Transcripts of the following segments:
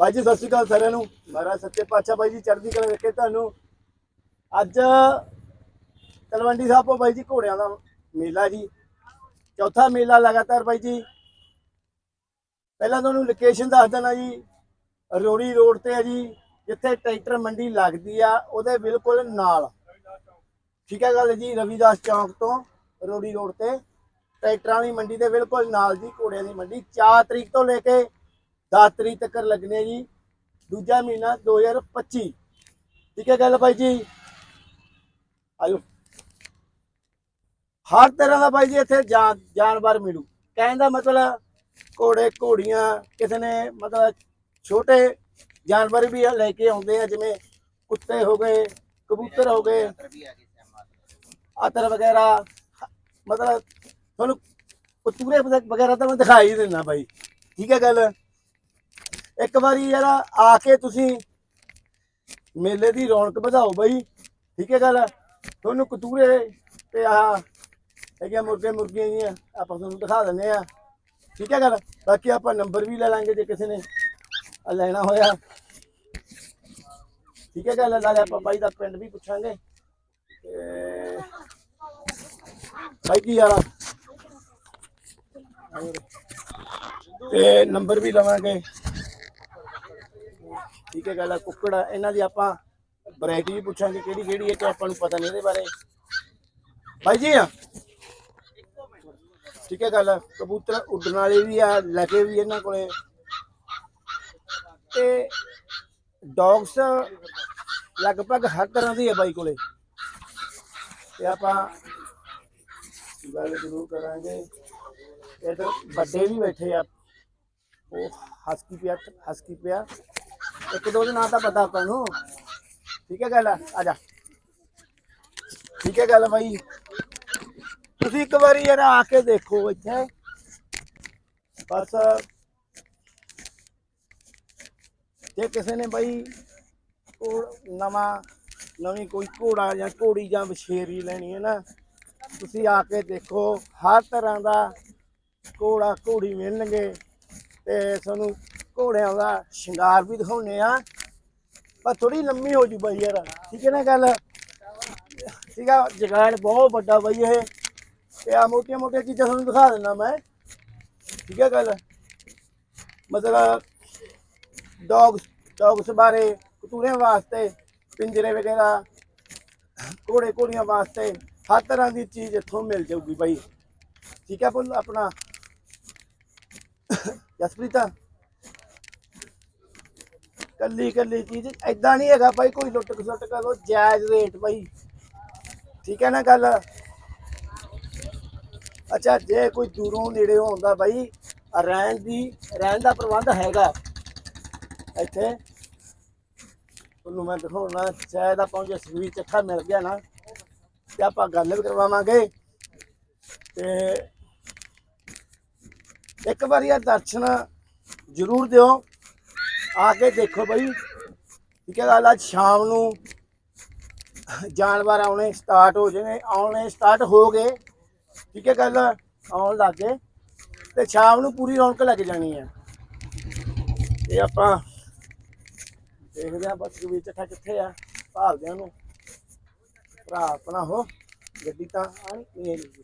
ਬਾਈ ਜੀ, ਸਤਿ ਸ਼੍ਰੀ ਅਕਾਲ ਸਾਰਿਆਂ ਨੂੰ। ਮਹਾਰਾਜ ਸੱਚੇ ਪਾਤਸ਼ਾਹ ਬਾਈ ਜੀ, ਚੜ੍ਹਦੀ ਕਲਾ ਵੇਖੇ ਤੁਹਾਨੂੰ। ਅੱਜ ਤਲਵੰਡੀ ਸਾਹਿਬ ਤੋਂ ਬਾਈ ਜੀ ਘੋੜਿਆਂ ਦਾ ਮੇਲਾ ਜੀ। ਚੌਥਾ ਮੇਲਾ ਲਗਾਤਾਰ ਬਾਈ ਜੀ। ਪਹਿਲਾਂ ਤੁਹਾਨੂੰ ਲੋਕੇਸ਼ਨ ਦੱਸ ਦੇਣਾ ਜੀ। ਰੋੜੀ ਰੋਡ ਤੇ ਹੈ ਜੀ, ਜਿੱਥੇ ਟਰੈਕਟਰ ਮੰਡੀ ਲੱਗਦੀ ਆ, ਉਹਦੇ ਬਿਲਕੁਲ ਨਾਲ। ਠੀਕ ਹੈ ਗੱਲ ਜੀ, ਰਵੀਦਾਸ ਚੌਂਕ ਤੋਂ ਰੋੜੀ ਰੋਡ ਤੇ। ਟਰੈਕਟਰਾਂ ਦੀ ਮੰਡੀ ਦੇ ਬਿਲਕੁਲ ਨਾਲ ਜੀ, ਘੋੜਿਆਂ ਦੀ ਮੰਡੀ। 4 ਤਰੀਕ ਤੋਂ ਲੈ ਕੇ 10 ਤਰੀਕ ਤੱਕ ਲੱਗਣੇ ਜੀ, ਦੂਜਾ ਮਹੀਨਾ 2025 ਠੀਕ ਹੈ ਗੱਲ ਭਾਈ ਜੀ? ਆਇਓ ਹਰ ਤਰ੍ਹਾਂ ਦਾ ਭਾਈ ਜੀ ਇੱਥੇ ਜਾਨ- ਜਾਨਵਰ ਮਿਲੂ। ਕਹਿਣ ਦਾ ਮਤਲਬ ਘੋੜੇ, ਘੋੜੀਆਂ, ਕਿਸੇ ਨੇ ਮਤਲਬ ਛੋਟੇ ਜਾਨਵਰ ਵੀ ਲੈ ਕੇ ਆਉਂਦੇ ਆ, ਜਿਵੇਂ ਕੁੱਤੇ ਹੋ ਗਏ, ਕਬੂਤਰ ਹੋ ਗਏ, ਆਤਰ ਵਗੈਰਾ, ਮਤਲਬ ਤੁਹਾਨੂੰ ਕਤੂਰੇ ਵਗੈਰਾ ਤਾਂ ਮੈਂ ਦਿਖਾਈ ਦਿੰਦਾ ਭਾਈ ਠੀਕ ਹੈ ਗੱਲ? ਇੱਕ ਵਾਰੀ ਯਾਰ ਆ ਕੇ ਤੁਸੀਂ ਮੇਲੇ ਦੀ ਰੌਣਕ ਵਧਾਓ ਬਾਈ, ਠੀਕ ਹੈ ਗੱਲ? ਤੁਹਾਨੂੰ ਕਤੂਰੇ ਤੇ ਆ ਹੈਗੇ ਮੁਰਗੇ ਮੁਰਗੀਆਂ ਜੀਆਂ, ਆਪਾਂ ਤੁਹਾਨੂੰ ਦਿਖਾ ਦਿੰਦੇ ਆ ਠੀਕ ਹੈ ਗੱਲ? ਬਾਕੀ ਆਪਾਂ ਨੰਬਰ ਵੀ ਲੈ ਲਾਂਗੇ ਜੇ ਕਿਸੇ ਨੇ ਲੈਣਾ ਹੋਇਆ। ਠੀਕ ਹੈ ਗੱਲ? ਨਾਲੇ ਆਪਾਂ ਬਾਈ ਦਾ ਪਿੰਡ ਵੀ ਪੁੱਛਾਂਗੇ। ਬਾਈ ਕੀ ਯਾਰ ਤੇ ਨੰਬਰ ਵੀ ਲਵਾਂਗੇ। ਠੀਕ ਹੈ ਗੱਲ ਆ ਕੁੱਕੜ ਆ, ਇਹਨਾਂ ਦੀ ਆਪਾਂ ਵੈਰਾਈਟੀ ਵੀ ਪੁੱਛਾਂਗੇ ਕਿਹੜੀ ਕਿਹੜੀ ਹੈ ਕਿ ਆਪਾਂ ਨੂੰ ਪਤਾ ਨਹੀਂ ਇਹਦੇ ਬਾਰੇ। ਭਾਈ ਜੀ ਆ ਠੀਕ ਹੈ ਗੱਲ ਆ, ਕਬੂਤਰ ਉੱਡਣ ਵਾਲੇ ਵੀ ਆ ਲੱਗੇ ਵੀ ਇਹਨਾਂ ਕੋਲੇ। ਤੇ ਡੌਗਸ ਲਗਭਗ ਹਰ ਤਰ੍ਹਾਂ ਦੀ ਹੈ ਬਾਈ ਕੋਲੇ। ਤੇ ਆਪਾਂ ਗੱਲ ਜ਼ਰੂਰ ਕਰਾਂਗੇ। ਇਧਰ ਵੱਡੇ ਵੀ ਬੈਠੇ ਆ। ਉਹ ਹਸਕੀ ਪਿਆ ਹਸਕੀ ਪਿਆ। ਇੱਕ ਦੋ ਦੇ ਨਾਂ ਤਾਂ ਪਤਾ ਆਪਾਂ ਨੂੰ। ਠੀਕ ਹੈ ਗੱਲ? ਆ ਜਾ। ਠੀਕ ਹੈ ਗੱਲ ਬਾਈ। ਤੁਸੀਂ ਇੱਕ ਵਾਰੀ ਯਾਰ ਆ ਕੇ ਦੇਖੋ ਇੱਥੇ। ਬਸ। ਜੇ ਕਿਸੇ ਨੇ ਬਾਈ ਉਹ ਨਵਾਂ, ਨਵੀਂ ਕੋਈ ਘੋੜਾ ਜਾਂ ਘੋੜੀ ਜਾਂ ਵਿਸ਼ੇਰੀ ਲੈਣੀ ਹੈ ਨਾ, ਤੁਸੀਂ ਆ ਕੇ ਦੇਖੋ। ਹਰ ਤਰ੍ਹਾਂ ਦਾ ਘੋੜਾ, ਘੋੜੀ ਮਿਲਣਗੇ ਤੇ ਤੁਹਾਨੂੰ ਘੋੜਿਆਂ ਦਾ ਸ਼ਿੰਗਾਰ ਵੀ ਦਿਖਾਉਨੇ ਆ। ਪਰ ਥੋੜੀ ਲੰਮੀ ਹੋ ਜੂ ਬਾਈ ਯਾਰ। ਠੀਕ ਹੈ ਨਾ ਗੱਲ? ਠੀਕ ਆ, ਜਗਾੜ ਬਹੁਤ ਵੱਡਾ ਬਾਈ ਇਹ। ਤੇ ਆ ਮੋਟੀਆਂ ਮੋਟੀਆਂ ਚੀਜ਼ਾਂ ਤੁਹਾਨੂੰ ਦਿਖਾ ਦਿੰਦਾ ਮੈਂ। ਠੀਕ ਹੈ ਗੱਲ? ਮਤਲਬ ਡੌਗਸ ਡੌਗਸ ਬਾਰੇ, ਕਤੂਰਿਆਂ ਵਾਸਤੇ, ਪਿੰਜਰੇ ਵਗੈਰਾ, ਘੋੜੇ ਘੋੜੀਆਂ ਵਾਸਤੇ ਹਰ ਤਰ੍ਹਾਂ ਦੀ ਚੀਜ਼ ਇੱਥੋਂ ਮਿਲ ਜਾਊਗੀ ਬਾਈ। ਠੀਕ ਹੈ ਬੋਲ ਆਪਣਾ। ਜਸਪ੍ਰੀਤਾ ਕੱਲੀ ਕੱਲੀ ਚੀਜ਼ ਐਦਾਂ ਨਹੀਂ ਹੈਗਾ ਭਾਈ, ਕੋਈ ਲੁੱਟ ਖਸੁੱਟ ਕਰੋ, ਜਾਇਜ਼ ਰੇਟ ਭਾਈ। ਠੀਕ ਹੈ ਨਾ ਗੱਲ? ਅੱਛਾ, ਜੇ ਕੋਈ ਦੂਰੋਂ ਨੇੜੇ ਆਉਂਦਾ ਬਾਈ ਰਹਿਣ ਦੀ, ਰਹਿਣ ਦਾ ਪ੍ਰਬੰਧ ਹੈਗਾ। ਇੱਥੇ, ਤੁਹਾਨੂੰ ਮੈਂ ਦਿਖਾਉਣਾ, ਸ਼ਾਇਦ ਆਪਾਂ ਨੂੰ ਜਸਵੀਰ ਚੱਖਾ ਮਿਲ ਗਿਆ ਨਾ, ਤੇ ਆਪਾਂ ਗੱਲ ਵੀ ਕਰਵਾਵਾਂਗੇ। ਤੇ ਇੱਕ ਵਾਰੀ ਆ ਦਰਸ਼ਨ ਜ਼ਰੂਰ ਦਿਓ। ਆ ਕੇ ਦੇਖੋ ਬਈ, ਠੀਕ ਹੈ ਗੱਲ ਅੱਜ ਸ਼ਾਮ ਨੂੰ ਜਾਨਵਰ ਆਉਣੇ ਸਟਾਰਟ ਹੋ ਜਾਣੇ, ਆਉਣੇ ਸਟਾਰਟ ਹੋ ਗਏ, ਠੀਕ ਹੈ ਗੱਲ, ਆਉਣ ਲੱਗ ਗਏ ਤੇ ਸ਼ਾਮ ਨੂੰ ਪੂਰੀ ਰੌਣਕ ਲੱਗ ਜਾਣੀ ਹੈ। ਇਹ ਆਪਾਂ ਦੇਖਦੇ ਆ ਬਸ ਵੀ ਚੱਠਾ ਕਿੱਥੇ ਆ ਭਾਲਦੇ ਨੂੰ। ਭਰਾ ਆਪਣਾ ਹੋ, ਗੱਡੀ ਤਾਂ ਆ ਨਹੀਂ ਹੈਗੀ।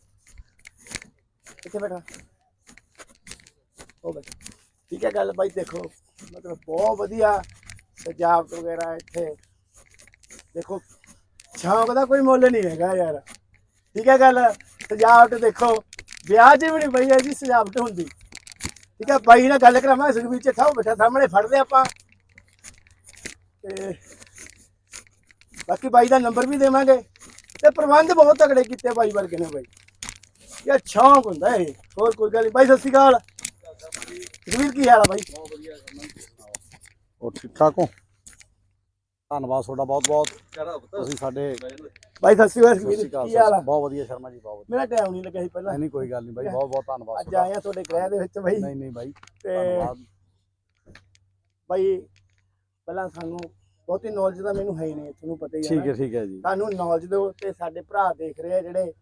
ਕਿੱਥੇ ਬੈਠਾ? ਉਹ ਬੈਠਾ। ਠੀਕ ਹੈ ਗੱਲ, ਬਾਈ ਦੇਖੋ। ਮਤਲਬ ਬਹੁਤ ਵਧੀਆ ਸਜਾਵਟ ਵਗੈਰਾ ਇੱਥੇ। ਦੇਖੋ, ਸ਼ੌਂਕ ਦਾ ਕੋਈ ਮੁੱਲ ਨਹੀਂ ਹੈਗਾ ਯਾਰ। ਠੀਕ ਹੈ ਗੱਲ? ਸਜਾਵਟ ਦੇਖੋ, ਵਿਆਹ 'ਚ ਵੀ ਨਹੀਂ ਬਈ ਜੀ ਸਜਾਵਟ ਹੁੰਦੀ। ਠੀਕ ਹੈ, ਬਾਈ ਨਾਲ ਗੱਲ ਕਰਾਵਾਂਗੇ, ਸੁਖਬੀਰ ਚ ਥਾਓ ਬੈਠਾ ਸਾਹਮਣੇ ਫੜ ਲਿਆ ਆਪਾਂ। ਤੇ ਬਾਕੀ ਬਾਈ ਦਾ ਨੰਬਰ ਵੀ ਦੇਵਾਂਗੇ। ਤੇ ਪ੍ਰਬੰਧ ਬਹੁਤ ਤਕੜੇ ਕੀਤੇ ਬਾਈ ਵਰਗੇ ਨੇ ਬਾਈ। ਇਹ ਸ਼ੌਂਕ ਹੁੰਦਾ ਇਹ। ਹੋਰ ਕੋਈ ਗੱਲ ਨਹੀਂ ਬਾਈ, ਸਤਿ ਸ਼੍ਰੀ ਅਕਾਲ। ਸੁਖਵੀਰ ਕੀ ਹਾਲ ਆ ਬਾਈ? ਉਹ ਠੀਕ ਠਾਕ ਹੋ? ਧੰਨਵਾਦ ਤੁਹਾਡਾ ਬਹੁਤ ਬਹੁਤ। ਤੁਸੀਂ ਸਾਡੇ ਬਾਈ ਸਤਿ ਸ਼੍ਰੀ ਅਕਾਲ ਕੀ ਹਾਲ ਆ? ਬਹੁਤ ਵਧੀਆ ਸ਼ਰਮਾ ਜੀ ਬਹੁਤ ਮੇਰਾ ਟਾਈਮ ਨਹੀਂ ਲੱਗਿਆ ਸੀ ਪਹਿਲਾਂ। ਨਹੀਂ ਕੋਈ ਗੱਲ ਨਹੀਂ ਬਾਈ ਬਹੁਤ ਬਹੁਤ ਧੰਨਵਾਦ ਅੱਜ ਤੁਹਾਡਾ। ਆਏ ਆ ਤੁਹਾਡੇ ਗ੍ਰਹਿ ਦੇ ਵਿੱਚ ਬਾਈ। ਨਹੀਂ ਨਹੀਂ ਬਾਈ ਤੇ ਧੰਨਵਾਦ। ਬਾਈ ਪਹਿਲਾਂ ਸਾਨੂੰ ਬਹੁਤੀ ਨੌਲੇਜ ਤਾਂ ਮੈਨੂੰ ਹੈ ਹੀ ਨਹੀਂ ਤੁਹਾਨੂੰ ਪਤਾ ਹੀ ਹੈ ਠੀਕ। ਹੈ ਠੀਕ ਹੈ ਜੀ। ਸਾਨੂੰ ਨੌਲੇਜ ਦਿਓ ਤੇ ਸਾਡੇ ਭਰਾ ਦੇਖ ਰਹੇ ਆ ਜਿਹੜੇ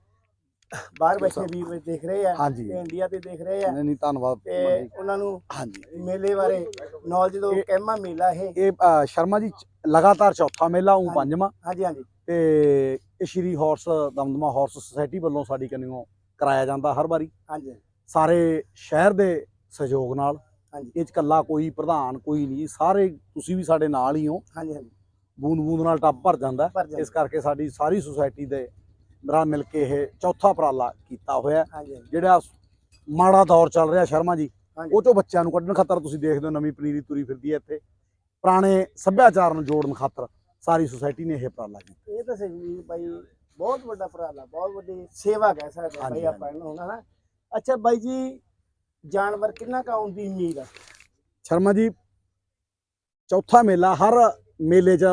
ਬਾਹਰ ਬੈਠੇ ਵੀਰ ਵੀ ਦੇਖ ਰਹੇ ਆ ਹਾਂਜੀ। ਤੇ ਇੰਡੀਆ ਤੇ ਦੇਖ ਰਹੇ ਆ ਨਹੀਂ ਨਹੀਂ ਧੰਨਵਾਦ ਤੇ। ਉਹਨਾਂ ਨੂੰ ਹਾਂਜੀ ਮੇਲੇ ਬਾਰੇ ਨੌਲੇਜ ਦੋ ਇਹ- ਕਹਿਮਾ ਮੇਲਾ ਇਹ ਇਹ ਅ, ਸ਼ਰਮਾ ਜੀ ਚ- ਲਗਾਤਾਰ ਚੌਥਾ ਮੇਲਾ ਉਹ ਹਾਂਜੀ। ਪੰਜਵਾਂ ਹਾਂਜੀ ਹਾਂਜੀ ਤੇ ਇਹ Shri horse Damdama horse society ਵੱਲੋਂ ਸਾਡੀ ਕਨੀਓ ਕਰਾਇਆ ਜਾਂਦਾ ਹਰ ਵਾਰੀ ਹਾਂਜੀ ਸਾਰੇ ਸ਼ਹਿਰ ਦੇ ਸਹਿਯੋਗ ਨਾਲ ਹਾਂਜੀ। ਇਹ ਚ ਕੱਲਾ ਕੋਈ ਪ੍ਰਧਾਨ ਕੋਈ ਨਹੀਂ ਸਾਰੇ ਤੁਸੀਂ ਵੀ ਸਾਡੇ ਨਾਲ ਹੀ ਹੋ ਹਾਂਜੀ ਹਾਂਜੀ ਬੂੰਦ ਬੂੰਦ ਨਾਲ ਟੱਬ ਭਰ ਜਾਂਦਾ ਹੈ। ਭਰ ਜਾਂਦਾ। ਇਸ ਕਰਕੇ ਸਾਡੀ ਸਾਰੀ ਸੁਸਾਇਟੀ ਦੇ ਨਾਲ ਮਿਲ ਕੇ ਇਹ ਚੌਥਾ ਉਪਰਾਲਾ ਕੀਤਾ ਹੋਇਆ ਹੈ। ਹਾਂਜੀ ਹਾਂਜੀ ਜਿਹੜਾ ਮਾੜਾ ਦੌਰ ਚੱਲ ਰਿਹਾ ਸ਼ਰਮਾ ਜੀ ਹਾਂਜੀ। ਉਹ ਚੋਂ ਬੱਚਿਆਂ ਨੂੰ ਕੱਢਣ ਖਾਤਰ ਤੁਸੀਂ ਦੇਖਦੇ ਹੋ ਨਵੀਂ ਪਨੀਰੀ ਤੁਰੀ ਫਿਰਦੀ ਹੈ ਇੱਥੇ ਪੁਰਾਣੇ ਸੱਭਿਆਚਾਰ ਨੂੰ ਜੋੜਨ ਖਾਤਰ ਸਾਰੀ ਸੁਸਾਇਟੀ ਨੇ ਇਹ ਉਪਰਾਲਾ ਕੀਤਾ ਇਹ ਤਾਂ ਸਹੀ ਬਾਈ ਬਹੁਤ ਵੱਡਾ ਉਪਰਾਲਾ ਬਹੁਤ ਵੱਡੀ ਸੇਵਾ ਕਹਿ ਸਕਦੇ ਹਾਂ ਹਾਂਜੀ, ਬਾਈ ਆਪਾਂ ਇਹਨੂੰ ਹਨਾ ਅੱਛਾ ਬਾਈ ਜੀ ਜਾਨਵਰ ਕਿੰਨਾ ਕੁ ਆਉਣ ਦੀ ਉਮੀਦ ਆ ਸ਼ਰਮਾ ਜੀ ਚੌਥਾ ਮੇਲਾ ਹਰ ਮੇਲੇ 'ਚ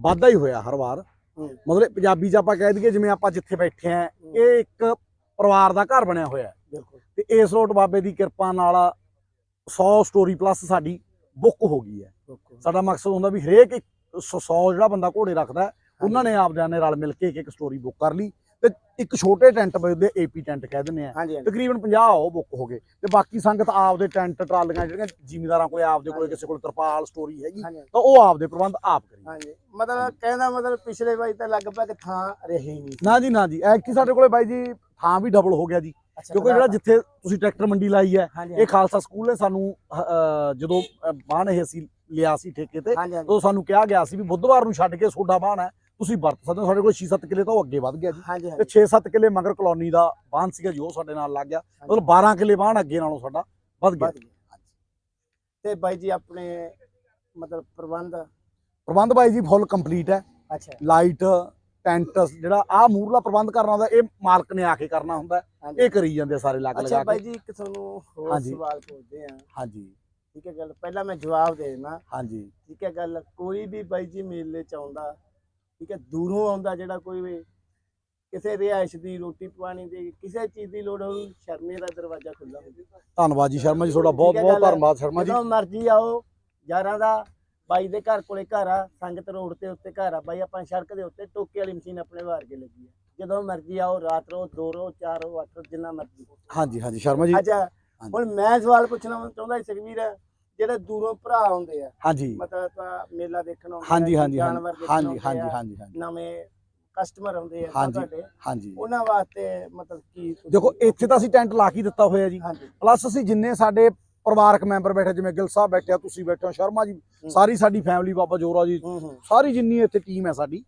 ਵਾਧਾ ਹੀ ਹੋਇਆ ਹਰ ਵਾਰ। ਮਤਲਬ ਪੰਜਾਬੀ 'ਚ ਆਪਾਂ ਕਹਿ ਦਈਏ ਜਿਵੇਂ ਆਪਾਂ ਜਿੱਥੇ ਬੈਠੇ ਆ ਇਹ ਇੱਕ ਪਰਿਵਾਰ ਦਾ ਘਰ ਬਣਿਆ ਹੋਇਆ ਹੈ। ਤੇ ਇਸ ਲੋਟ ਬਾਬੇ ਦੀ ਕਿਰਪਾ ਨਾਲ 100 ਸਟੋਰੀ ਪਲੱਸ ਸਾਡੀ ਬੁੱਕ ਹੋ ਗਈ ਹੈ। ਸਾਡਾ ਮਕਸਦ ਹੁੰਦਾ ਵੀ ਹਰੇਕ 100 ਜਿਹੜਾ ਬੰਦਾ ਘੋੜੇ ਰੱਖਦਾ ਉਹਨਾਂ ਨੇ ਆਪਦਿਆਂ ਨੇ ਰਲ ਮਿਲ ਕੇ ਇੱਕ ਇੱਕ ਸਟੋਰੀ ਬੁੱਕ ਕਰ ਲਈ। ਤੇ ਇੱਕ ਛੋਟੇ ਟੈਂਟ ਵੱਜਦੇ ਏਪੀ ਟੈਂਟ ਕਹਿ ਦਿੰਦੇ ਆ। ਹਾਂਜੀ ਹਾਂਜੀ। ਤਕਰੀਬਨ 50 ਉਹ ਬੁੱਕ ਹੋ ਗਏ। ਤੇ ਬਾਕੀ ਸੰਗਤ ਆਪਦੇ ਟੈਂਟ ਟਰਾਲੀਆਂ ਜਿਹੜੀਆਂ ਜ਼ਿਮੀਦਾਰਾਂ ਕੋਲੇ ਆਪਦੇ ਕੋਲੇ ਕਿਸੇ ਕੋਲ ਤਰਪਾਲ ਸਟੋਰੀ ਹੈਗੀ ਹਾਂਜੀ। ਤਾਂ ਉਹ ਆਪਦੇ ਪ੍ਰਬੰਧ ਆਪ ਕਰੀ। ਹਾਂਜੀ। ਮਤਲਬ ਕਹਿੰਦਾ ਮਤਲਬ ਪਿਛਲੇ ਬਾਈ ਤਾਂ ਲਗਭਗ ਥਾਂ ਰਹੇ ਨਹੀਂ ਨਾ ਜੀ ਨਾ ਜੀ। ਐਕਚੁਅਲੀ ਸਾਡੇ ਕੋਲੇ ਬਾਈ ਜੀ ਥਾਂ ਵੀ ਡਬਲ ਹੋ ਗਿਆ ਜੀ। ਕਿਉਂਕਿ ਜਿਹੜਾ ਜਿੱਥੇ ਤੁਸੀਂ ਟਰੈਕਟਰ ਮੰਡੀ ਲਾਈ ਹੈ ਹਾਂਜੀ ਇਹ ਖਾਲਸਾ ਸਕੂਲ ਨੇ ਸਾਨੂੰ ਅਹ, ਅਹ, ਜਦੋਂ ਅਹ, ਬਾਣ ਇਹ ਅਸੀਂ ਲਿਆ ਸੀ ਠੇਕੇ ਤੇ ਹਾਂਜੀ ਹਾਂਜੀ। ਉਦੋਂ ਸਾਨੂੰ ਕਿਹਾ ਗਿਆ ਸੀ ਵੀ ਬੁੱਧਵਾਰ ਨੂੰ ਛੱਡ ਕੇ ਸੋਡਾ ਬਾਣ ਹੈ। ਤੁਸੀਂ ਵਰਤ ਸਕਦੇ ਹੋ ਸਾਡੇ ਕੋਲ 6-7 ਕਿੱਲੇ ਤੋਂ ਅੱਗੇ ਵੱਧ ਗਿਆ ਜੀ। ਤੇ ਹਾਂਜੀ 6-7 ਕਿੱਲੇ ਮਗਰ ਕਲੋਨੀ ਦਾ ਬਾਣ ਸੀਗਾ ਜੀ ਉਹ ਸਾਡੇ ਨਾਲ ਲੱਗ ਗਿਆ। ਮਤਲਬ 12 ਕਿੱਲੇ ਬਾਣ ਅੱਗੇ ਨਾਲੋਂ ਸਾਡਾ ਵੱਧ ਗਿਆ। ਤੇ ਬਾਈ ਜੀ ਆਪਣੇ ਮਤਲਬ ਪ੍ਰਬੰਧ? ਪ੍ਰਬੰਧ ਬਾਈ ਜੀ ਫੁੱਲ ਕੰਪਲੀਟ ਹੈ। ਅੱਛਾ। ਲਾਈਟ ਟੈਂਟ ਜਿਹੜਾ ਆ ਮੂਰਲਾ ਪ੍ਰਬੰਧ ਕਰਨਾ ਹੁੰਦਾ ਇਹ ਮਾਲਕ ਨੇ ਆ ਕੇ ਕਰਨਾ ਹੁੰਦਾ। ਇਹ ਕਰੀ ਜਾਂਦੇ ਸਾਰੇ ਲੱਗ ਅੱਛਾ ਲਗਾ ਬਾਈ ਕੇ ਜੀ ਇੱਕ ਤੁਹਾਨੂੰ ਹੋਰ। ਸਵਾਲ ਪੁੱਛਦੇ ਆ ਹਾਂਜੀ। ਠੀਕ ਹੈ ਗੱਲ ਪਹਿਲਾਂ ਮੈਂ ਜਵਾਬ ਦੇ ਦੇਣਾ ਹਾਂਜੀ। ਠੀਕ ਹੈ ਗੱਲ ਕੋਈ ਵੀ ਬਾਈ ਜੀ ਮੇਲੇ ਚ ਆਉਂਦਾ ਠੀਕ ਹੈ ਦੂਰੋਂ ਆਉਂਦਾ ਜਿਹੜਾ ਕੋਈ ਵੀ ਕਿਸੇ ਰਿਹਾਇਸ਼ ਦੀ ਰੋਟੀ ਪਾਣੀ ਦੀ ਕਿਸੇ ਚੀਜ਼ ਦੀ ਲੋੜ ਹੋਊ ਸ਼ਰਮੇ ਦਾ ਦਰਵਾਜ਼ਾ ਖੁੱਲਾ ਹੁੰਦਾ। ਧੰਨਵਾਦ ਜੀ ਸ਼ਰਮਾ ਜੀ ਤੁਹਾਡਾ ਬਹੁਤ ਬਹੁਤ। ਧੰਨਵਾਦ ਸ਼ਰਮਾ ਜੀ। ਜਦੋਂ ਮਰਜ਼ੀ ਆਓ ਯਾਰਾਂ ਦਾ ਬਾਈ ਦੇ ਘਰ ਕੋਲੇ ਘਰ ਆ ਸੰਗਤ ਰੋਡ ਤੇ ਉੱਤੇ ਘਰ ਆ ਬਾਈ ਆਪਾਂ ਸੜਕ ਦੇ ਉੱਤੇ ਟੋਕੇ ਵਾਲੀ ਮਸ਼ੀਨ ਆਪਣੇ ਵਾਰ ਕੇ ਲੱਗੀ ਆ। ਜਦੋਂ ਮਰਜ਼ੀ ਆਓ ਰਾਤ ਰੋ ਦੋ ਰੋ ਚਾਰ ਰੋ ਅੱਠ ਰੋ ਜਿੰਨਾ ਮਰਜ਼ੀ। ਹਾਂਜੀ ਹਾਂਜੀ ਸ਼ਰਮਾ ਜੀ। ਅੱਛਾ ਹੁਣ ਮੈਂ ਸਵਾਲ ਪੁੱਛਣਾ ਚਾਹੁੰਦਾ ਸੀ ਸੁਖਵੀਰ। ਜਿਹੜੇ ਦੂਰੋਂ ਭਰਾ ਆਉਂਦੇ ਆ ਹਾਂਜੀ। ਮਤਲਬ ਤਾਂ ਮੇਲਾ ਦੇਖਣ ਆਉਂਦੇ ਹਾਂਜੀ ਆ, ਹਾਂਜੀ ਹਾਂਜੀ। ਹਾਂਜੀ ਹਾਂਜੀ ਨਵੇਂ ਕਸਟਮਰ ਆਉਂਦੇ ਆ। ਤੁਹਾਡੇ ਹਾਂਜੀ। ਉਹਨਾਂ ਵਾਸਤੇ ਮਤਲਬ ਕੀ ਦੇਖੋ ਇੱਥੇ ਤਾਂ ਅਸੀਂ ਟੈਂਟ ਲਾ ਕੇ ਦਿੱਤਾ ਹੋਇਆ ਜੀ। ਪਲੱਸ ਅਸੀਂ ਜਿੰਨੇ ਸਾਡੇ ਪਰਿਵਾਰਕ ਮੈਂਬਰ ਬੈਠੇ ਜਿਵੇਂ ਗਿਲ ਸਾਹਿਬ ਬੈਠੇ ਆ ਤੁਸੀਂ ਬੈਠੇ ਹੋ ਸ਼ਰਮਾ ਜੀ ਸਾਰੀ ਸਾਡੀ ਫੈਮਿਲੀ ਬਾਬਾ ਜੋਰਾ ਜੀ ਸਾਰੀ ਜਿੰਨੀ ਇੱਥੇ ਟੀਮ ਹੈ ਸਾਡੀ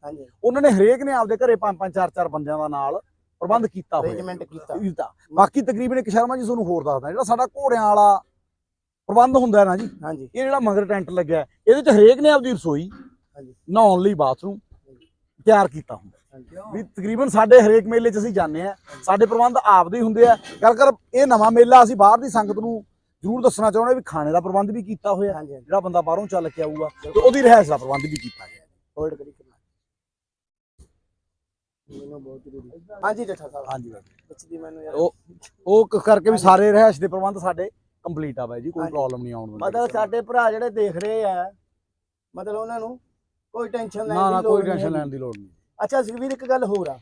ਉਹਨਾਂ ਨੇ ਹਰੇਕ ਨੇ ਆਪਦੇ ਘਰੇ ਪੰਜ ਪੰਜ ਚਾਰ ਚਾਰ ਬੰਦਿਆਂ ਦਾ ਨਾਲ ਪ੍ਰਬੰਧ ਕੀਤਾ ਹੋਇਆ। ਕੀਤਾ। ਬਾਕੀ ਤਕਰੀਬਨ ਇੱਕ ਸ਼ਰਮਾ ਜੀ ਤੁਹਾਨੂੰ ਹੋਰ ਦੱਸਦਾ ਜਿਹੜਾ ਸਾਡਾ ਘੋੜਿਆਂ ਵਾਲਾ ਪ੍ਰਬੰਧ ਹੁੰਦਾ ਨਾ ਜੀ। ਹਾਂਜੀ। ਇਹ ਜਿਹੜਾ ਮਗਰ ਟੈਂਟ ਲੱਗਿਆ ਇਹਦੇ ਚ ਹਰੇਕ ਨੇ ਆਪਦੀ ਰਸੋਈ ਹਾਂਜੀ। ਨਹਾਉਣ ਲਈ ਬਾਥਰੂਮ ਤਿਆਰ ਕੀਤਾ ਹੁੰਦਾ। ਵੀ ਤਕਰੀਬਨ ਸਾਡੇ ਹਰੇਕ ਮੇਲੇ 'ਚ ਅਸੀਂ ਜਾਂਦੇ ਆ ਸਾਡੇ ਪ੍ਰਬੰਧ ਆਪਦੇ ਹੁੰਦੇ ਆ। ਗੱਲ ਕਰ ਇਹ ਨਵਾਂ ਮੇਲਾ ਅਸੀਂ ਬਾਹਰ ਦੀ ਸੰਗਤ ਨੂੰ ਜ਼ਰੂਰ ਦੱਸਣਾ ਚਾਹੁੰਦੇ ਵੀ ਖਾਣੇ ਦਾ ਪ੍ਰਬੰਧ ਵੀ ਕੀਤਾ ਹੋਇਆ। ਜਿਹੜਾ ਬੰਦਾ ਬਾਹਰੋਂ ਚੱਲ ਕੇ ਆਊਗਾ ਤੇ ਉਹਦੀ ਰਿਹਾਇਸ਼ ਦਾ ਪ੍ਰਬੰਧ ਵੀ ਕੀਤਾ ਗਿਆ। ਹੋਲਡ ਕਰੀ ਕਰਨਾ ਮੈਨੂੰ ਬਹੁਤ ਜ਼ਰੂਰੀ ਹਾਂਜੀ ਜੱਠਾ ਸਾਹਿਬ। ਹਾਂਜੀ ਮੈਨੂੰ ਯਾਰ। ਉਹ ਉਹ ਕਰਕੇ ਵੀ ਸਾਰੇ ਰਿਹਾਇਸ਼ ਦੇ ਪ੍ਰਬੰਧ ਸਾਡੇ ਕੰਪਲੀਟ ਆ ਬਾਈ ਜੀ ਕੋਈ ਹਾਂਜੀ। ਪ੍ਰੋਬਲਮ ਨਹੀਂ ਆਉਣ ਮਤਲਬ ਵਾਲੀ ਸਾਡੇ ਭਰਾ ਜਿਹੜੇ ਦੇਖ ਰਹੇ ਆ ਮਤਲਬ ਉਹਨਾਂ ਨੂੰ ਕੋਈ ਟੈਨਸ਼ਨ ਲੈਣ ਨਾ ਨਾ ਦੀ ਲੋੜ ਕੋਈ ਨਹੀਂ ਟੈਨਸ਼ਨ ਹੈਗੀ। ਲੈਣ ਦੀ ਲੋੜ ਨਹੀਂ। ਅੱਛਾ ਸੁਖਵੀਰ ਇੱਕ ਗੱਲ ਹੋਰ ਆ।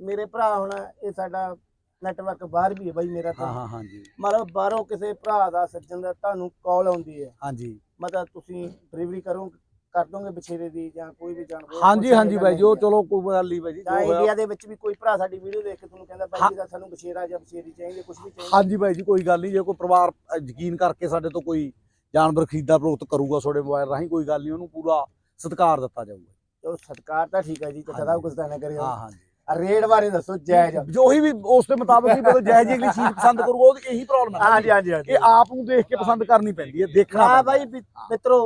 ਮੇਰੇ ਭਰਾ ਹੁਣ ਇਹ ਸਾਡਾ ਨੈਟਵਰਕ ਬਾਹਰ ਵੀ ਹੈ ਬਾਈ ਮੇਰਾ ਹਾਂ ਤਾਂ। ਹਾਂ ਹਾਂਜੀ। ਮਤਲਬ ਬਾਹਰੋਂ ਕਿਸੇ ਭਰਾ ਦਾ ਸੱਜਣ ਦਾ ਤੁਹਾਨੂੰ ਕਾਲ ਆਉਂਦੀ ਹੈ। ਹਾਂਜੀ। ਮਤਲਬ ਤੁਸੀਂ ਡਿਲੀਵਰੀ ਕਰੋ ਕਰ ਦੋਗੇ ਬਛੇਰੇ ਦੀ ਜਾਂ ਕੋਈ ਵੀ ਜਾਨਵਰ ਹਾਂਜੀ ਹਾਂਜੀ ਬਾਈ ਜੀ ਉਹ ਚਲੋ ਕੋਈ ਗੱਲ ਨਹੀਂ ਬਾਈ ਜੀ ਇੰਡੀਆ ਦੇ ਵਿੱਚ ਵੀ ਕੋਈ ਭਰਾ ਸਾਡੀ ਵੀਡੀਓ ਦੇਖ ਕੇ ਤੁਹਾਨੂੰ ਕਹਿੰਦਾ ਹਾਂ। ਬਾਈ ਜੀ ਦਾ ਸਾਨੂੰ ਬਛੇਰਾ ਜਾਂ ਬਛੇਰੀ ਚਾਹੀਦੀ ਕੁਝ ਵੀ ਚਾਹੀਦਾ। ਹਾਂਜੀ ਬਾਈ ਜੀ ਕੋਈ ਗੱਲ ਨਹੀਂ ਜੇ ਕੋਈ ਪਰਿਵਾਰ ਯਕੀਨ ਕਰਕੇ ਸਾਡੇ ਤੋਂ ਕੋਈ ਜਾਨਵਰ ਖਰੀਦਾ ਪ੍ਰੋਗਤ ਕਰੂਗਾ ਤੁਹਾਡੇ ਮੋਬਾਈਲ ਰਾਹੀਂ ਕੋਈ ਗੱਲ ਨਹੀਂ ਉਹਨੂੰ ਪੂਰਾ ਸਤਿਕਾਰ ਦਿੱਤਾ ਜਾਊਗਾ ਚਲੋ ਸਤਕਾਰ ਤਾਂ ਠੀਕ ਹੈ ਜੀ ਤੇ ਸਦਾ ਕੁਝ ਤਾਂ ਨਾ ਹਾਂ ਹਾਂਜੀ। ਰੇਟ ਬਾਰੇ ਦੱਸੋ ਜਾਇਜ਼ ਜੋ। ਉਹੀ ਵੀ ਉਸ ਦੇ ਮੁਤਾਬਕ ਹੀ ਬਦਲ ਜਾਇਜ਼ ਜੀ ਅਗਲੀ ਚੀਜ਼ ਪਸੰਦ ਕਰੂਗਾ ਉਹਦੀ ਇਹੀ ਪ੍ਰੋਬਲਮ ਹੈ ਹਾਂਜੀ ਹਾਂਜੀ ਇਹ ਆਪ ਨੂੰ ਦੇਖ ਕੇ ਪਸੰਦ ਕਰਨੀ ਪੈਂਦੀ ਹੈ ਦੇਖਣਾ ਹਾਂ। ਬਾਈ ਮਿੱਤਰੋ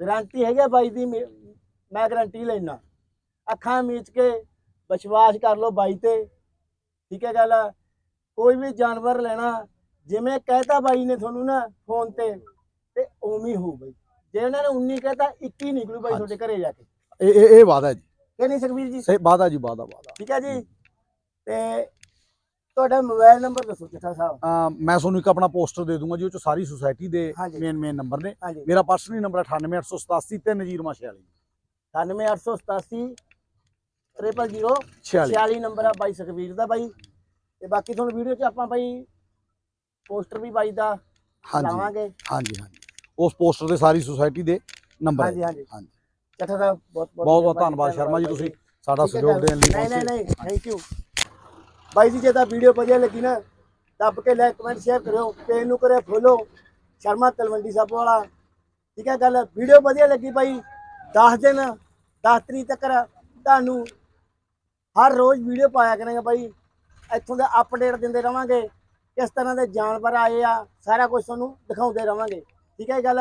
ਗਾਰੰਟੀ ਹੈਗੀ ਆ ਬਾਈ ਦੀ ਮੇ- ਗਾਰੰਟੀ ਲੈਣਾ ਅੱਖਾਂ ਮੀਚ ਕੇ ਵਿਸ਼ਵਾਸ ਕਰ ਲਓ ਬਾਈ ਤੇ। ਠੀਕ ਹੈ ਗੱਲ ਕੋਈ ਵੀ ਜਾਨਵਰ ਲੈਣਾ ਜਿਵੇਂ ਕਹਿਤਾ ਬਾਈ ਨੇ ਤੁਹਾਨੂੰ ਨਾ ਫੋਨ ਤੇ ਤੇ ਉਵੇਂ ਹੀ ਬਾਈ। ਜੇ ਉਹਨਾਂ ਨੇ 19 ਕਹਿਤਾ 21 ਨਿਕਲੂ ਬਾਈ ਤੁਹਾਡੇ ਘਰੇ ਜਾ ਕੇ। ਇਹ ਇਹ ਇਹ ਵਾਦਾ ਜੀ। ਕਿ ਨਹੀਂ ਸੁਖਵੀਰ ਜੀ? ਸਹੀ ਵਾਦਾ ਜੀ ਵਾਦਾ ਵਾਦਾ। ਠੀਕ ਹੈ ਜੀ? ਤੇ ਤੁਹਾਡਾ ਮੋਬਾਈਲ ਨੰਬਰ ਦੱਸੋ ਜੱਠਾ ਸਾਹਿਬ। ਮੈਂ ਤੁਹਾਨੂੰ ਇੱਕ ਆਪਣਾ ਪੋਸਟਰ ਦੇ ਦੂੰਗਾ ਜੀ ਉਹ ਚ ਸਾਰੀ ਸੁਸਾਇਟੀ ਦੇ ਹਾਂਜੀ। ਮੇਨ ਮੇਨ ਨੰਬਰ ਨੇ। ਹਾਂਜੀ। ਮੇਰਾ ਪਰਸਨਲੀ ਨੰਬਰ 98887 3046 98887 000 46 46 ਨੰਬਰ ਆ ਬਾਈ ਸੁਖਵੀਰ ਦਾ ਬਾਈ। ਤੇ ਬਾਕੀ ਤੁਹਾਨੂੰ ਵੀਡੀਓ 'ਚ ਆਪਾਂ ਬਾਈ ਪੋਸਟਰ ਵੀ ਬਾਈ ਦਾ ਹਾਂਜੀ। ਲਾਵਾਂਗੇ। ਹਾਂਜੀ ਹਾਂਜੀ। ਉਸ ਪੋਸਟਰ ਤੇ ਸਾਰੀ ਸੁਸਾਇਟੀ ਦੇ ਨੰਬਰ ਹਾਂਜੀ ਹਾਂਜੀ। ਹਾਂਜੀ। ਚੱਠਾ ਦਾ ਬਹੁਤ ਬਹੁਤ ਬਹੁਤ ਧੰਨਵਾਦ ਸ਼ਰਮਾ ਜੀ ਤੁਸੀਂ ਸਾਡਾ ਸਹਿਯੋਗ ਦੇਣ ਲਈ ਨਹੀਂ ਨਹੀਂ ਪਹੁੰਚੇ। ਨਹੀਂ ਥੈਂਕ ਯੂ ਬਾਈ ਜੀ ਜੇ ਤਾਂ ਵੀਡੀਓ ਵਧੀਆ ਲੱਗੀ ਨਾ ਦੱਬ ਕੇ ਲਾਈਕ ਕਮੈਂਟ ਸ਼ੇਅਰ ਕਰਿਓ ਪੇਜ ਨੂੰ ਕਰਿਓ ਫੋਲੋ ਸ਼ਰਮਾ ਤਲਵੰਡੀ ਸਾਹਿਬ ਵਾਲਾ। ਠੀਕ ਹੈ ਗੱਲ ਵੀਡੀਓ ਵਧੀਆ ਲੱਗੀ ਭਾਈ 10 ਦਿਨ 10 ਤਰੀਕ ਤੱਕ ਤੁਹਾਨੂੰ ਹਰ ਰੋਜ਼ ਵੀਡੀਓ ਪਾਇਆ ਕਰਾਂਗੇ ਭਾਈ ਇੱਥੋਂ ਦੇ ਅਪਡੇਟ ਦਿੰਦੇ ਰਵਾਂਗੇ ਕਿਸ ਤਰ੍ਹਾਂ ਦੇ ਜਾਨਵਰ ਆਏ ਆ ਸਾਰਾ ਕੁਝ ਤੁਹਾਨੂੰ ਦਿਖਾਉਂਦੇ ਰਵਾਂਗੇ। ਠੀਕ ਹੈ ਗੱਲ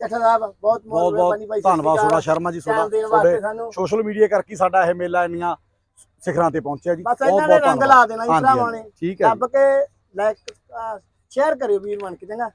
ਚੱਠਾ ਸਾਹਿਬ ਬਹੁਤ ਬਹੁਤ ਭਾਈ ਧੰਨਵਾਦ। ਤੁਹਾਡਾ ਸ਼ਰਮਾ ਜੀ ਤੁਹਾਡਾ ਸੋਸ਼ਲ ਮੀਡੀਆ ਕਰਕੇ ਸਾਡਾ ਇਹ ਮੇਲਾ ਇੰਨੀਆਂ ਸਿਖਰਾਂ ਤੇ ਪਹੁੰਚਿਆ ਜੀ ਬਸ ਇਹਨਾਂ ਨੇ ਰੰਗ। ਲਾ ਦੇਣਾ ਜੀ ਭਰਾਵਾਂ ਨੇ ਠੀਕ ਹੈ। ਦੱਬ ਕੇ ਲਾਈਕ ਸ਼ੇਅਰ ਕਰਿਓ ਵੀਰ ਬਣ ਕੇ ਚੰਗਾ